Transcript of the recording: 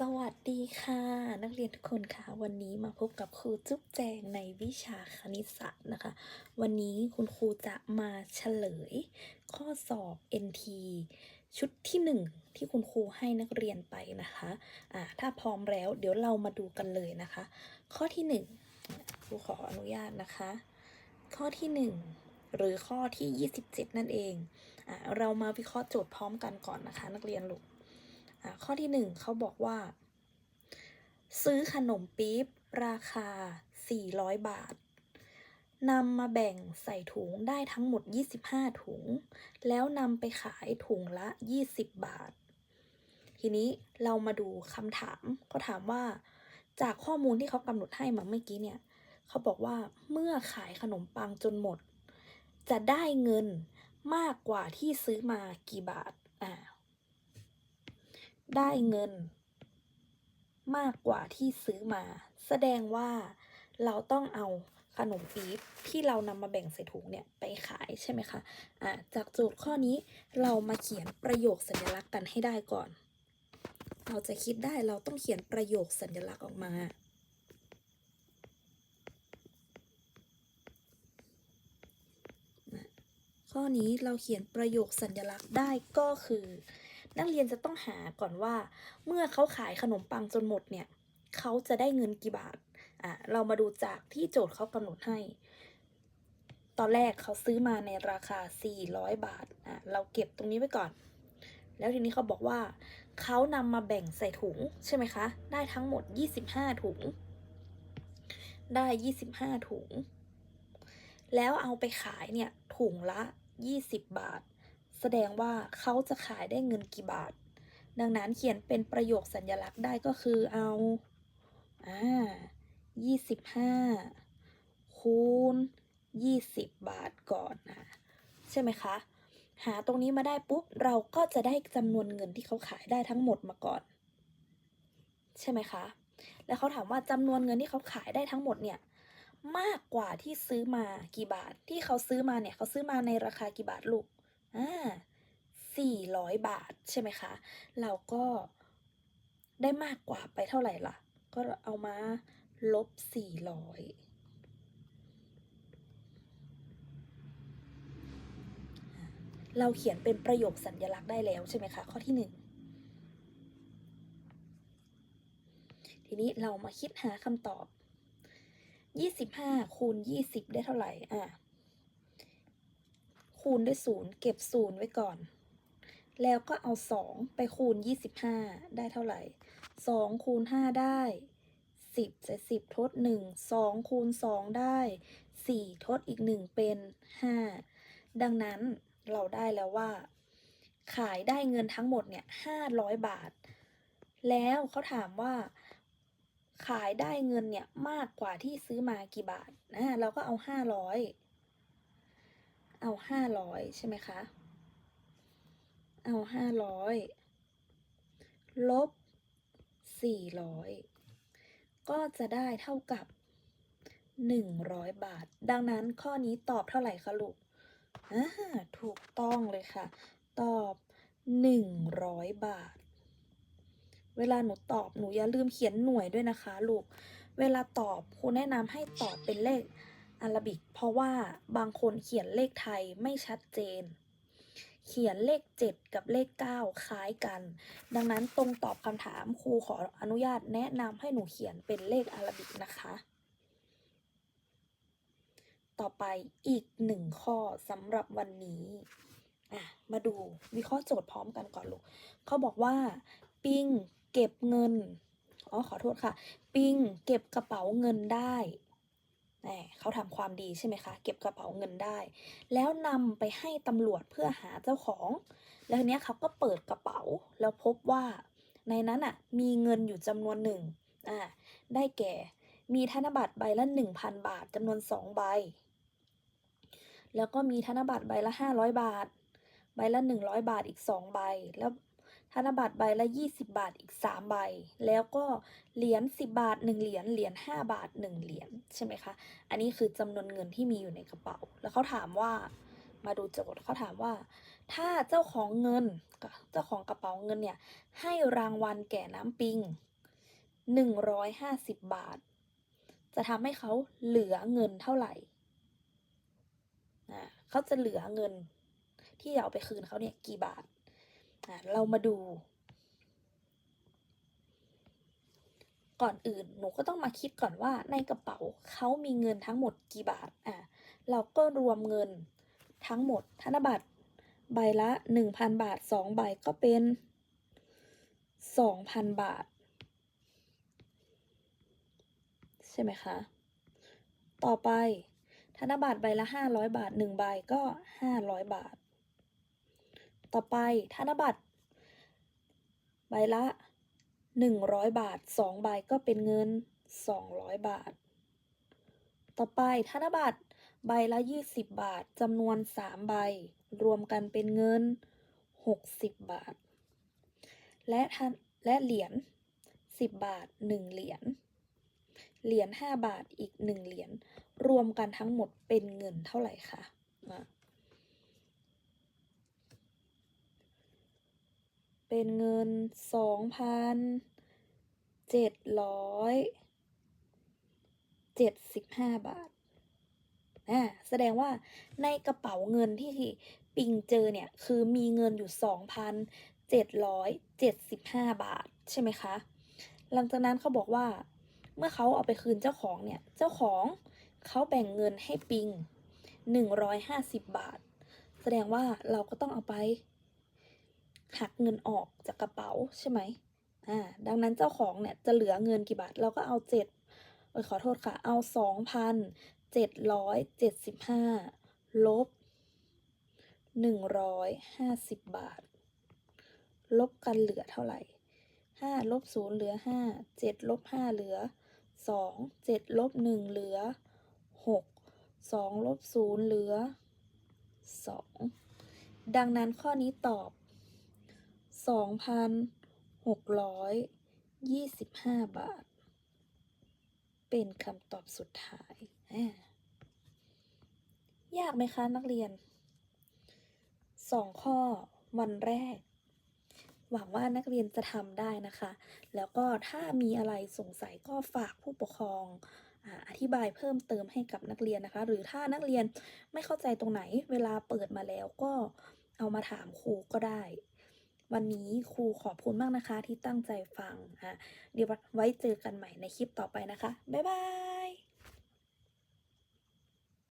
สวัสดีค่ะ นักเรียนทุกคนค่ะ วันนี้มาพบกับครูจุ๊บแจงในวิชาคณิตศาสตร์นะคะ วันนี้คุณครูจะมาเฉลย ข้อสอบ NT ชุดที่ 1 ที่คุณครูให้นักเรียนไปนะคะอ่าถ้าพร้อมแล้วเดี๋ยวเรามาดูกันเลยนะคะ ข้อที่ 1 ครูขออนุญาตนะคะ ข้อที่ 1 หรือข้อที่ 27 นั่นเองอ่าเรามาวิเคราะห์โจทย์พร้อมกันก่อนนะคะ นักเรียนลูก ข้อที่หนึ่งเขาบอกว่า ซื้อขนมปี๊บราคา 400 บาทนำมาแบ่งใส่ถุงได้ทั้งหมด 25 ถุง แล้วนำไปขายถุงละ 20 บาท ทีนี้เรามาดูคำถามเขาถามว่า จากข้อมูลที่เขากำหนดให้มาเมื่อกี้เนี่ย เขาบอกว่าเมื่อขายขนมปังจนหมด จะได้เงินมากกว่าที่ซื้อมากี่บาท อ่า ได้เงิน มากกว่าที่ซื้อมา แสดงว่าเราต้องเอาขนมปี๊บที่เรานำมาแบ่งใส่ถุงเนี่ยไปขายใช่ไหมคะอะจากโจทย์ข้อนี้เรามาเขียนประโยคสัญลักษณ์กันให้ได้ก่อน เราจะคิดได้เราต้องเขียนประโยคสัญลักษณ์ออกมา ข้อนี้เราเขียนประโยคสัญลักษณ์ได้ก็คือ นักเรียนจะต้องหาก่อนว่า เมื่อเขาขายขนมปังจนหมดเนี่ยเขาจะได้เงินกี่บาทอะเรามาดูจากที่โจทย์เขากำหนดให้ ตอนแรกเขาซื้อมาในราคา 400 บาทอะเราเก็บตรงนี้ไว้ก่อน แล้วทีนี้เขาบอกว่าเขานำมาแบ่งใส่ถุงใช่ไหมคะ ได้ทั้งหมด 25 ถุง ได้ 25 ถุง แล้วเอาไปขายเนี่ยถุงละ 20 บาท แสดงว่าเขาจะขายได้เงินกี่บาท ดังนั้นเขียนเป็นประโยคสัญลักษณ์ได้ก็คือเอาอ่า25คูณ20บาทก่อนนะใช่ไหมคะ หาตรงนี้มาได้ปุ๊บ เราก็จะได้จำนวนเงินที่เขาขายได้ทั้งหมดมาก่อน ใช่ไหมคะ แล้วเขาถามว่าจำนวนเงินที่เขาขายได้ทั้งหมดเนี่ยมากกว่าที่ซื้อมากี่บาทที่เขาซื้อมาเนี่ยเขาซื้อมาในราคากี่บาทลูก อ่าสี่ร้อยบาทใช่ไหมคะ เราก็ได้มากกว่าไปเท่าไหร่ล่ะ ก็เอามาลบสี่ร้อยเราเขียนเป็นประโยคสัญลักษณ์ได้แล้วใช่ไหมคะ ข้อที่หนึ่งทีนี้เรามาคิดหาคำตอบ 25คูณ20 ได้เท่าไหร่ อะ คูณด้วยศูนย์เก็บศูนย์ไว้ก่อน แล้วก็เอา 2 ไปคูณ 25 ได้เท่าไหร่ 2 คูณ 5 ได้ 10จะ10 ทด 1 2 คูณ 2 ได้ 4 ทดอีก 1 เป็น 5 ดังนั้นเราได้แล้วว่า ขายได้เงินทั้งหมดเนี่ย500 บาท แล้วเขาถามว่าขายได้เงินเนี่ยมากกว่าที่ซื้อมากี่บาทนะเราก็เอาห้าร้อย เอาห้าร้อยใช่ไหมคะ เอาห้าร้อยลบสี่ร้อยก็จะได้เท่ากับหนึ่งร้อยบาท ดังนั้นข้อนี้ตอบเท่าไหร่คะลูกอ่าถูกต้องเลยค่ะ ตอบหนึ่งร้อยบาท เวลาหนูตอบหนูอย่าลืมเขียนหน่วยด้วยนะคะลูก เวลาตอบครูแนะนำให้ตอบเป็นเลข อาราบิก เพราะว่าบางคนเขียนเลขไทยไม่ชัดเจน เขียนเลข 7 กับเลข 9 คล้ายกัน ดังนั้นตรงตอบคำถามครูขออนุญาตแนะนำให้หนูเขียนเป็นเลขอาราบิกนะคะ ต่อไปอีกหนึ่งข้อสำหรับวันนี้อะมาดูวิเคราะห์โจทย์พร้อมกันก่อนลูกเขาบอกว่า ปิงเก็บเงินอ๋อขอโทษค่ะ ปิงเก็บกระเป๋าเงินได้ เขาทำความดีใช่ไหมคะ เก็บกระเป๋าเงินได้ แล้วนำไปให้ตำรวจเพื่อหาเจ้าของ แล้วทีเนี้ยเขาก็เปิดกระเป๋า แล้วพบว่าในนั้นอะมีเงินอยู่จำนวนหนึ่งอ่าได้แก่ มีธนบัตรใบละ1,000 บาทจำนวน 2 ใบ แล้วก็มีธนบัตรใบละ 500 บาท ใบละ 100 บาทอีก 2 ใบ แล้ว ธนบัตรใบละ 20 บาทอีก 3 ใบ แล้วก็เหรียญ10 บาท 1 เหรียญเหรียญ5บาท 1 เหรียญใช่ไหมคะ อันนี้คือจำนวนเงินที่มีอยู่ในกระเป๋า แล้วเขาถามว่ามาดูโจทย์เขาถามว่า ถ้าเจ้าของเงินเจ้าของกระเป๋าเงินเนี่ยให้รางวัลแก่น้ำปิง 150 บาท จะทำให้เขาเหลือเงินเท่าไหร่อ่าเขาจะเหลือเงินที่เอาไปคืนเขาเนี่ยกี่บาท เรามาดู ก่อนอื่นหนูก็ต้องมาคิดก่อนว่าในกระเป๋าเขามีเงินทั้งหมดกี่บาทอะเราก็รวมเงินทั้งหมดธนบัตรใบละหนึ่งพันบาทสองใบก็เป็นสองพันบาท ใช่ไหมคะ ต่อไปธนบัตรใบละห้าร้อยบาทหนึ่งใบก็ห้าร้อยบาท ต่อไปธนบัตร ใบละหนึ่งร้อยบาทสองใบก็เป็นเงินสองร้อยบาท ต่อไปธนบัตรใบละยี่สิบบาทจำนวนสามใบ รวมกันเป็นเงินหกสิบบาท และทันและเหรียญสิบบาทหนึ่งเหรียญ เหรียญห้าบาทอีกหนึ่งเหรียญ รวมกันทั้งหมดเป็นเงินเท่าไหร่คะมา เป็นเงินสองพันเจ็ดร้อยเจ็ดสิบห้าบาทอ่าแสดงว่าในกระเป๋าเงินที่ปิงเจอเนี่ย คือมีเงินอยู่สองพันเจ็ดร้อยเจ็ดสิบห้าบาทใช่ไหมคะ หลังจากนั้นเขาบอกว่าเมื่อเขาเอาไปคืนเจ้าของเนี่ย เจ้าของเขาแบ่งเงินให้ปิงหนึ่งร้อยห้าสิบบาท แสดงว่าเราก็ต้องเอาไป หักเงินออกจากกระเป๋าใช่ไหมอ่าดังนั้นเจ้าของเนี่ยจะเหลือเงินกี่บาท เราก็เอาเจ็ดขอโทษค่ะ เอาสองพันเจ็ดร้อยเจ็ดสิบห้าลบหนึ่งร้อยห้าสิบบาท ลบกันเหลือเท่าไหร่ห้าลบศูนย์เหลือห้าเจ็ดลบห้าเหลือสองเจ็ดลบหนึ่งเหลือหกสองลบศูนย์เหลือสองดังนั้นข้อนี้ตอบ สองพันหกร้อยยี่สิบห้าบาท เป็นคำตอบสุดท้าย ยากไหมคะนักเรียนสองข้อวันแรก หวังว่านักเรียนจะทำได้นะคะ แล้วก็ถ้ามีอะไรสงสัยก็ฝากผู้ปกครองอธิบายเพิ่มเติมให้กับนักเรียนนะคะ หรือถ้านักเรียนไม่เข้าใจตรงไหนเวลาเปิดมาแล้วก็เอามาถามครูก็ได้ วันนี้ครูขอบคุณมากนะคะที่ตั้งใจฟังอะเดี๋ยวไว้เจอกันใหม่ในคลิปต่อไปนะคะ บ๊ายบาย